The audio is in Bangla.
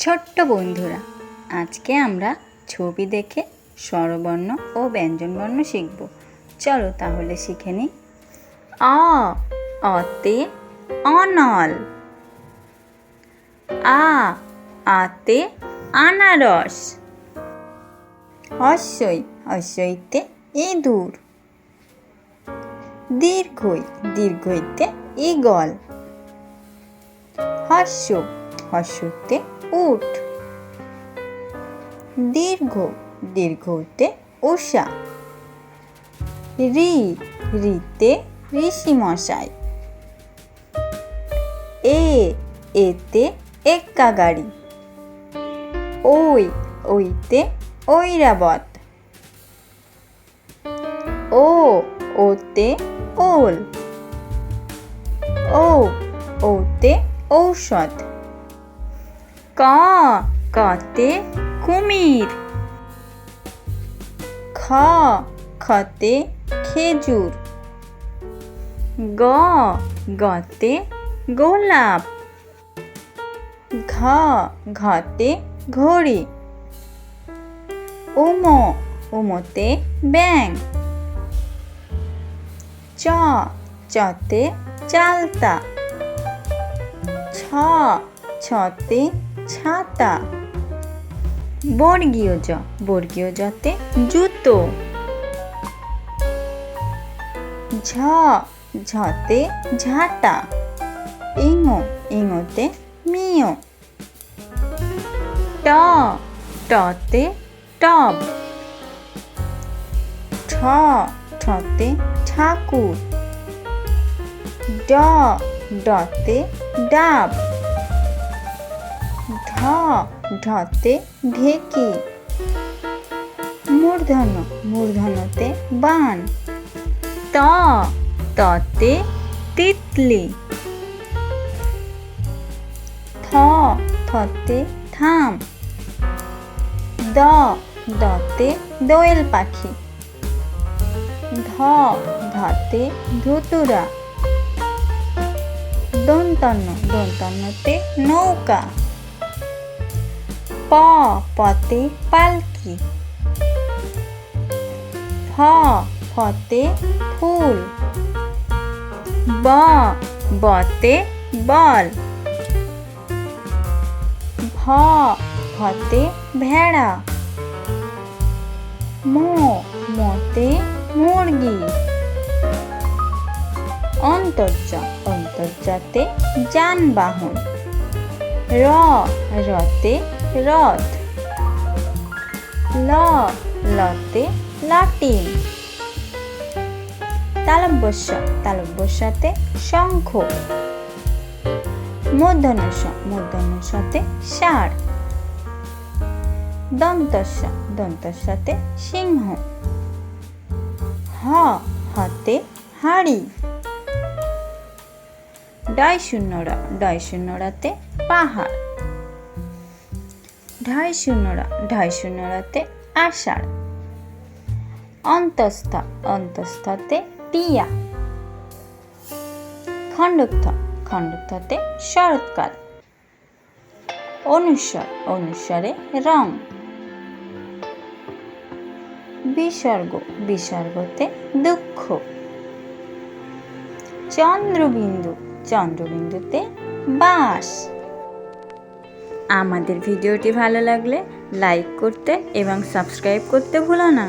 ছোট্ট বন্ধুরা, আজকে আমরা ছবি দেখে স্বরবর্ণ ও ব্যঞ্জনবর্ণ শিখব। চলো তাহলে শিখে নিই। অ, অতে অনল। আ, আতে আনারস। হস্যই হস্যইতে ইঁদুর। দীর্ঘই, দীর্ঘইতে ঈগল। হর্ষ, হর্ষতে উট। দীর্ঘ দীর্ঘতে উষা রি, রিতে ঋষি মশাই। এ, এতে এক্কা গাড়ি। ওই, ওইতে ঐরাবত। ও, ওতে ওল। ও, ওতে ঔষধ। ক কতে কুমির। খ খতে খেজুর। গ গতে গোলাপ। ঘ ঘতে ঘড়ি। উম উমতে ব্যাং চ চতে চালতা। ছ ছতে ছাতা। বর্গীয় জ বর্গীয় জতে। জুতো ঝ ঝতে ঝাঁটা। ইঙো ইঙোতে মিও ট টতে টব। ঠ ঠতে ঠাকুর। ড ডতে ডাব। ঢ ঢতে ঢেকি। মূর্ধন্য, মূর্ধন্যতে বান। ত, ততে তিতলি। থ, থতে থাম। দ, দতে দোয়েল পাখি। ধ, ধতে ধুতুরা। দন্তন্য, দন্তন্যতে নৌকা। প পতে পালকি। ফ ফতে ফুল। ব বতে বল। ভ ভতে ভেড়া। মো মতে মুরগি। অন্তর্জা অন্তর্জাতে যানবাহন। র রতে রথ ল, লতে লাটিম তালব্যস্য তালব্যস্যাতে শঙ্খ। মূর্ধন্যস্য মূর্ধন্যস্যতে ষাঁড়। দন্তস্য দন্তস্যতে সিংহ। হ, হতে হাড়ি। ডয় শূন্যরা, ডয় শূন্যরাতে পাহাড়। ঢাই শূন্যরা, ঢাই শূন্যরাতে আষাঢ়। অন্তস্থ, অন্তস্থতে টিয়া। খণ্ডস্থ খণ্ডস্থতে শরৎকাল। অনুস্বর, অনুস্বরে রং। বিসর্গ, বিসর্গতে দুঃখ। চন্দ্রবিন্দু, চন্দ্রবিন্দুতে বাস। আমাদের ভিডিওটি ভালো লাগলে লাইক করতে এবং সাবস্ক্রাইব করতে ভুলো না।